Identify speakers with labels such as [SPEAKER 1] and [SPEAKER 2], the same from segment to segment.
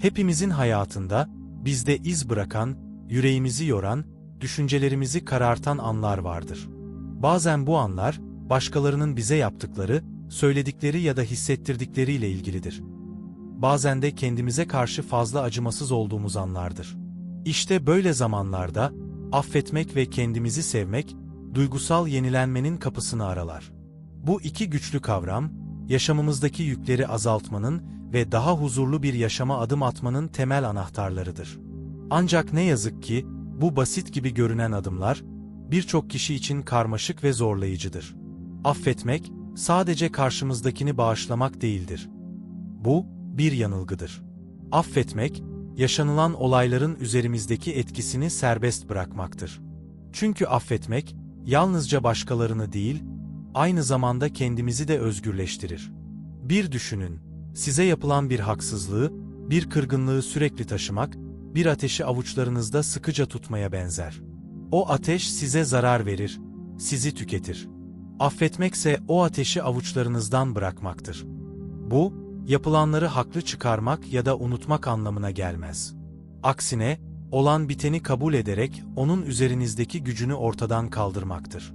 [SPEAKER 1] Hepimizin hayatında, bizde iz bırakan, yüreğimizi yoran, düşüncelerimizi karartan anlar vardır. Bazen bu anlar, başkalarının bize yaptıkları, söyledikleri ya da hissettirdikleriyle ilgilidir. Bazen de kendimize karşı fazla acımasız olduğumuz anlardır. İşte böyle zamanlarda, affetmek ve kendimizi sevmek, duygusal yenilenmenin kapısını aralar. Bu iki güçlü kavram, yaşamımızdaki yükleri azaltmanın ve daha huzurlu bir yaşama adım atmanın temel anahtarlarıdır. Ancak ne yazık ki, bu basit gibi görünen adımlar, birçok kişi için karmaşık ve zorlayıcıdır. Affetmek, sadece karşımızdakini bağışlamak değildir. Bu, bir yanılgıdır. Affetmek, yaşanılan olayların üzerimizdeki etkisini serbest bırakmaktır. Çünkü affetmek, yalnızca başkalarını değil, aynı zamanda kendimizi de özgürleştirir. Bir düşünün, size yapılan bir haksızlığı, bir kırgınlığı sürekli taşımak, bir ateşi avuçlarınızda sıkıca tutmaya benzer. O ateş size zarar verir, sizi tüketir. Affetmekse o ateşi avuçlarınızdan bırakmaktır. Bu, yapılanları haklı çıkarmak ya da unutmak anlamına gelmez. Aksine, olan biteni kabul ederek onun üzerinizdeki gücünü ortadan kaldırmaktır.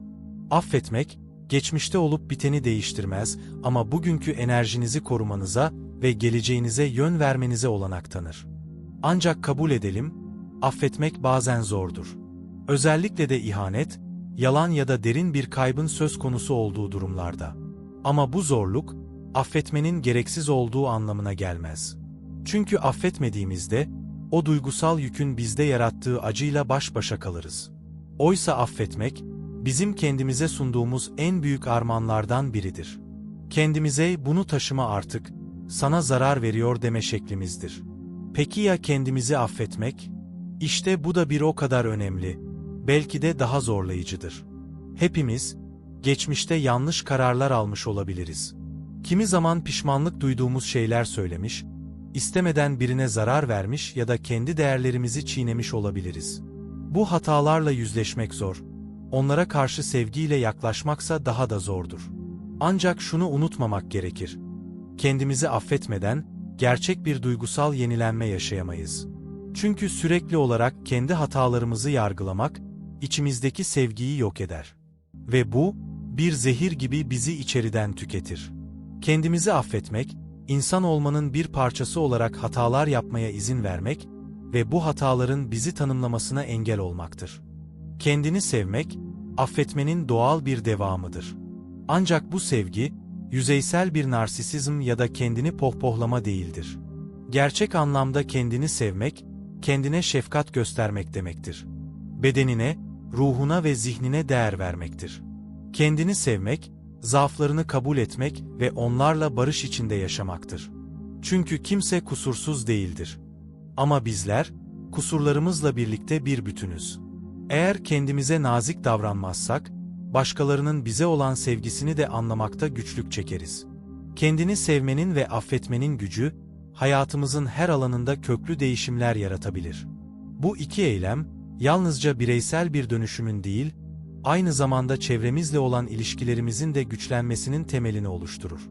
[SPEAKER 1] Affetmek, geçmişte olup biteni değiştirmez ama bugünkü enerjinizi korumanıza ve geleceğinize yön vermenize olanak tanır. Ancak kabul edelim, affetmek bazen zordur. Özellikle de ihanet, yalan ya da derin bir kaybın söz konusu olduğu durumlarda. Ama bu zorluk, affetmenin gereksiz olduğu anlamına gelmez. Çünkü affetmediğimizde, o duygusal yükün bizde yarattığı acıyla baş başa kalırız. Oysa affetmek, bizim kendimize sunduğumuz en büyük armağanlardan biridir. Kendimize bunu taşıma artık, sana zarar veriyor deme şeklimizdir. Peki ya kendimizi affetmek? İşte bu da bir o kadar önemli, belki de daha zorlayıcıdır. Hepimiz, geçmişte yanlış kararlar almış olabiliriz. Kimi zaman pişmanlık duyduğumuz şeyler söylemiş, istemeden birine zarar vermiş ya da kendi değerlerimizi çiğnemiş olabiliriz. Bu hatalarla yüzleşmek zor. Onlara karşı sevgiyle yaklaşmaksa daha da zordur. Ancak şunu unutmamak gerekir. Kendimizi affetmeden gerçek bir duygusal yenilenme yaşayamayız. Çünkü sürekli olarak kendi hatalarımızı yargılamak içimizdeki sevgiyi yok eder. Ve bu bir zehir gibi bizi içeriden tüketir. Kendimizi affetmek, insan olmanın bir parçası olarak hatalar yapmaya izin vermek ve bu hataların bizi tanımlamasına engel olmaktır. Kendini sevmek, affetmenin doğal bir devamıdır. Ancak bu sevgi, yüzeysel bir narsisizm ya da kendini pohpohlama değildir. Gerçek anlamda kendini sevmek, kendine şefkat göstermek demektir. Bedenine, ruhuna ve zihnine değer vermektir. Kendini sevmek, zaaflarını kabul etmek ve onlarla barış içinde yaşamaktır. Çünkü kimse kusursuz değildir. Ama bizler, kusurlarımızla birlikte bir bütünüz. Eğer kendimize nazik davranmazsak, başkalarının bize olan sevgisini de anlamakta güçlük çekeriz. Kendini sevmenin ve affetmenin gücü, hayatımızın her alanında köklü değişimler yaratabilir. Bu iki eylem, yalnızca bireysel bir dönüşümün değil, aynı zamanda çevremizle olan ilişkilerimizin de güçlenmesinin temelini oluşturur.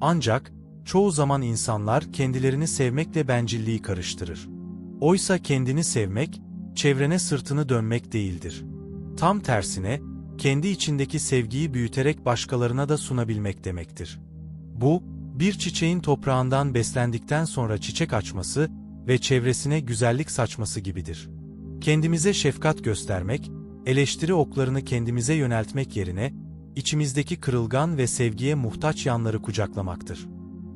[SPEAKER 1] Ancak, çoğu zaman insanlar kendilerini sevmekle bencilliği karıştırır. Oysa kendini sevmek, çevrene sırtını dönmek değildir. Tam tersine, kendi içindeki sevgiyi büyüterek başkalarına da sunabilmek demektir. Bu, bir çiçeğin toprağından beslendikten sonra çiçek açması ve çevresine güzellik saçması gibidir. Kendimize şefkat göstermek, eleştiri oklarını kendimize yöneltmek yerine, içimizdeki kırılgan ve sevgiye muhtaç yanları kucaklamaktır.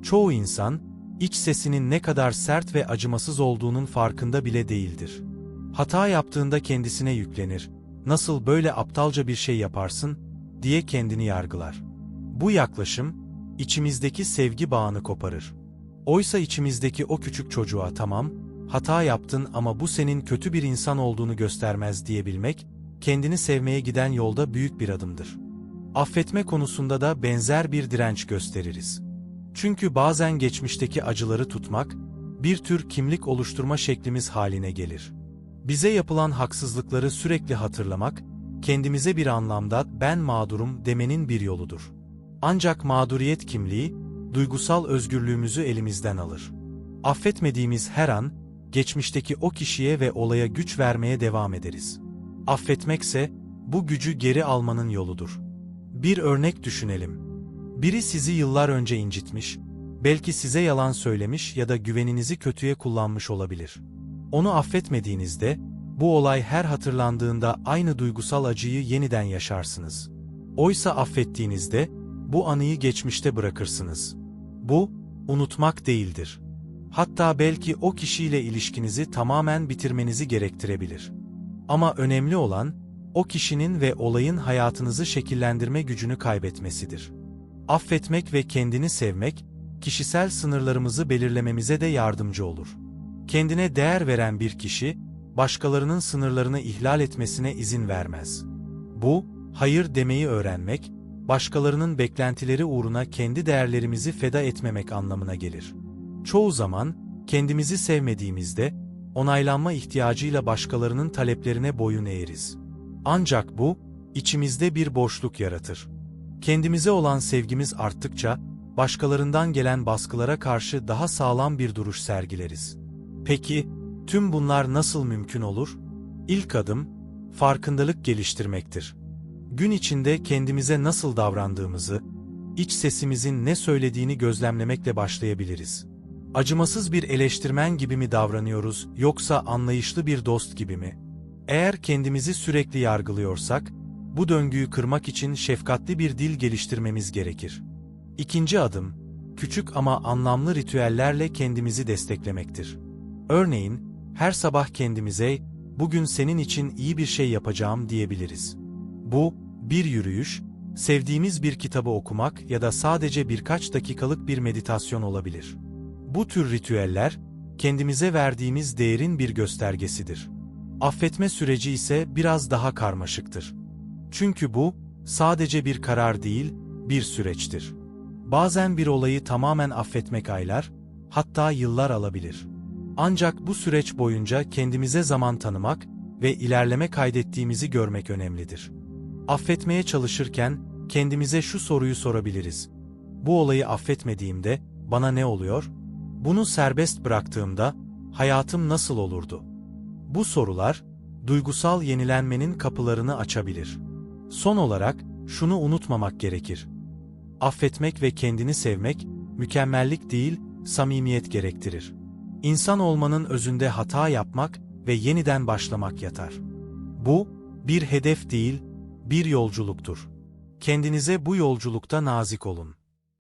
[SPEAKER 1] Çoğu insan, iç sesinin ne kadar sert ve acımasız olduğunun farkında bile değildir. Hata yaptığında kendisine yüklenir, nasıl böyle aptalca bir şey yaparsın, diye kendini yargılar. Bu yaklaşım, içimizdeki sevgi bağını koparır. Oysa içimizdeki o küçük çocuğa tamam, hata yaptın ama bu senin kötü bir insan olduğunu göstermez diyebilmek, kendini sevmeye giden yolda büyük bir adımdır. Affetme konusunda da benzer bir direnç gösteririz. Çünkü bazen geçmişteki acıları tutmak, bir tür kimlik oluşturma şeklimiz haline gelir. Bize yapılan haksızlıkları sürekli hatırlamak, kendimize bir anlamda ben mağdurum demenin bir yoludur. Ancak mağduriyet kimliği, duygusal özgürlüğümüzü elimizden alır. Affetmediğimiz her an, geçmişteki o kişiye ve olaya güç vermeye devam ederiz. Affetmekse, bu gücü geri almanın yoludur. Bir örnek düşünelim. Biri sizi yıllar önce incitmiş, belki size yalan söylemiş ya da güveninizi kötüye kullanmış olabilir. Onu affetmediğinizde, bu olay her hatırlandığında aynı duygusal acıyı yeniden yaşarsınız. Oysa affettiğinizde, bu anıyı geçmişte bırakırsınız. Bu, unutmak değildir. Hatta belki o kişiyle ilişkinizi tamamen bitirmenizi gerektirebilir. Ama önemli olan, o kişinin ve olayın hayatınızı şekillendirme gücünü kaybetmesidir. Affetmek ve kendini sevmek, kişisel sınırlarımızı belirlememize de yardımcı olur. Kendine değer veren bir kişi, başkalarının sınırlarını ihlal etmesine izin vermez. Bu, hayır demeyi öğrenmek, başkalarının beklentileri uğruna kendi değerlerimizi feda etmemek anlamına gelir. Çoğu zaman, kendimizi sevmediğimizde, onaylanma ihtiyacıyla başkalarının taleplerine boyun eğeriz. Ancak bu, içimizde bir boşluk yaratır. Kendimize olan sevgimiz arttıkça, başkalarından gelen baskılara karşı daha sağlam bir duruş sergileriz. Peki, tüm bunlar nasıl mümkün olur? İlk adım, farkındalık geliştirmektir. Gün içinde kendimize nasıl davrandığımızı, iç sesimizin ne söylediğini gözlemlemekle başlayabiliriz. Acımasız bir eleştirmen gibi mi davranıyoruz yoksa anlayışlı bir dost gibi mi? Eğer kendimizi sürekli yargılıyorsak, bu döngüyü kırmak için şefkatli bir dil geliştirmemiz gerekir. İkinci adım, küçük ama anlamlı ritüellerle kendimizi desteklemektir. Örneğin, her sabah kendimize, bugün senin için iyi bir şey yapacağım diyebiliriz. Bu, bir yürüyüş, sevdiğimiz bir kitabı okumak ya da sadece birkaç dakikalık bir meditasyon olabilir. Bu tür ritüeller, kendimize verdiğimiz değerin bir göstergesidir. Affetme süreci ise biraz daha karmaşıktır. Çünkü bu, sadece bir karar değil, bir süreçtir. Bazen bir olayı tamamen affetmek aylar, hatta yıllar alabilir. Ancak bu süreç boyunca kendimize zaman tanımak ve ilerleme kaydettiğimizi görmek önemlidir. Affetmeye çalışırken kendimize şu soruyu sorabiliriz. Bu olayı affetmediğimde bana ne oluyor? Bunu serbest bıraktığımda hayatım nasıl olurdu? Bu sorular duygusal yenilenmenin kapılarını açabilir. Son olarak şunu unutmamak gerekir. Affetmek ve kendini sevmek mükemmellik değil, samimiyet gerektirir. İnsan olmanın özünde hata yapmak ve yeniden başlamak yatar. Bu bir hedef değil, bir yolculuktur. Kendinize bu yolculukta nazik olun.